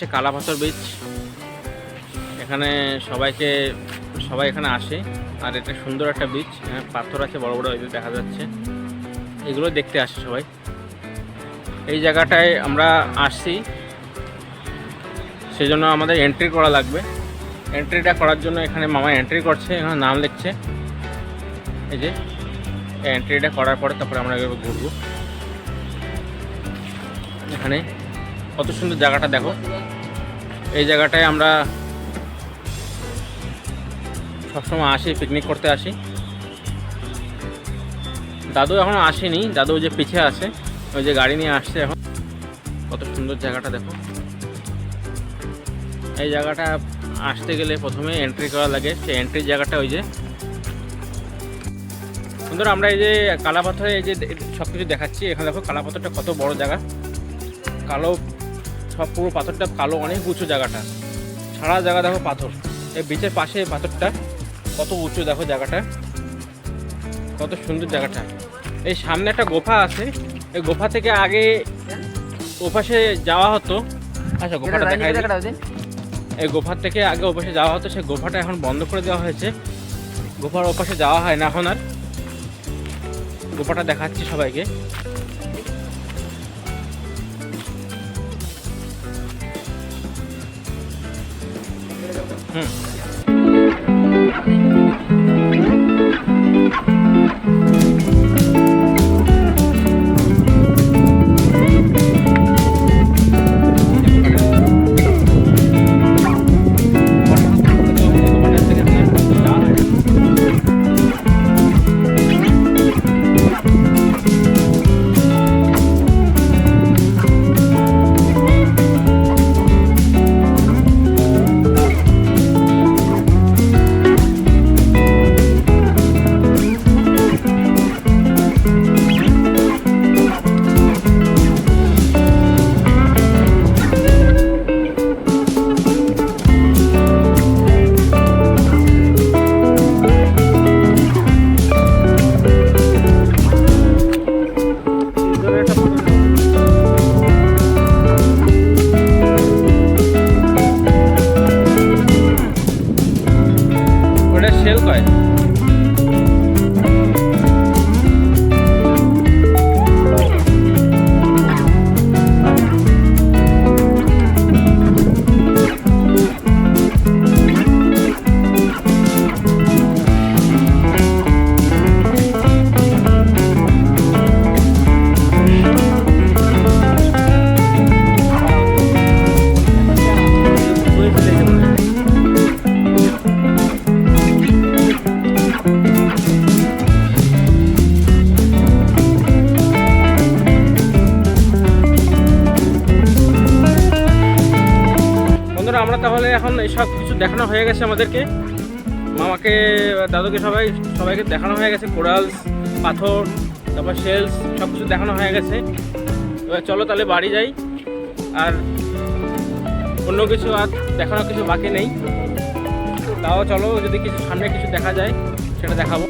হচ্ছে কালাপাথর বিচ এখানে সবাইকে, সবাই এখানে আসে। আর এটা সুন্দর একটা বিচ পাথর আছে, বড় বড় দেখা যাচ্ছে। এগুলো দেখতে আসে সবাই। এই জায়গাটায় আমরা আসছি। সেজন্য আমাদের এন্ট্রি করা লাগবে। এন্ট্রিটা করার জন্য এখানে মামা এন্ট্রি করছে, এখানে নাম লিখছে। এই যে এন্ট্রিটা করার পরে তারপরে আমরা ঘুরবো। এখানে কত সুন্দর জায়গাটা দেখো। এই জায়গাটায় আমরা সবসময় আসি পিকনিক করতে আসি। দাদু এখনও আসেনি, দাদু যে পিছিয়ে আছে, ওই যে গাড়ি নিয়ে আসছে এখন। কত সুন্দর জায়গাটা, দেখো। এই জায়গাটা আসতে গেলে প্রথমে এন্ট্রি করা লাগে, সেই এন্ট্রির জায়গাটা ওই যে। সুন্দর, আমরা এই যে কালাপাথরে এই যে সব কিছু দেখাচ্ছি, এখানে দেখো কালাপাথরটা কত বড় জায়গা। কালো সব পুরো পাথরটা কালো অনেক উঁচু জায়গাটা। সারা জায়গা দেখো পাথর। এই বিচের পাশে পাথরটা কত উঁচু দেখো জায়গাটা। কত সুন্দর জায়গাটা। এই সামনে একটা গোফা আছে। এই গোফা থেকে আগে ওপাশে যাওয়া হতো। আচ্ছা গোফাটা দিই। এই গোফার থেকে আগে ওপাশে যাওয়া হতো সেই গোফাটা এখন বন্ধ করে দেওয়া হয়েছে। গোফার ওপাশে যাওয়া হয় না এখন আর। গোফাটা দেখাচ্ছি সবাইকে। 嗯。সেল কয় বন্ধুরা আমরা তাহলে এখন সব কিছু দেখানো হয়ে গেছে আমাদেরকে। মামাকে, দাদুকে সবাই, সবাইকে দেখানো হয়ে গেছে। কোরালস পাথর, তারপর শেলস, সব কিছু দেখানো হয়ে গেছে। এবার চলো তাহলে বাড়ি যাই। আর অন্য কিছু আর দেখানোর কিছু বাকি নেই। তাও চলো যদি কিছু সামনে কিছু দেখা যায়, সেটা দেখাবো।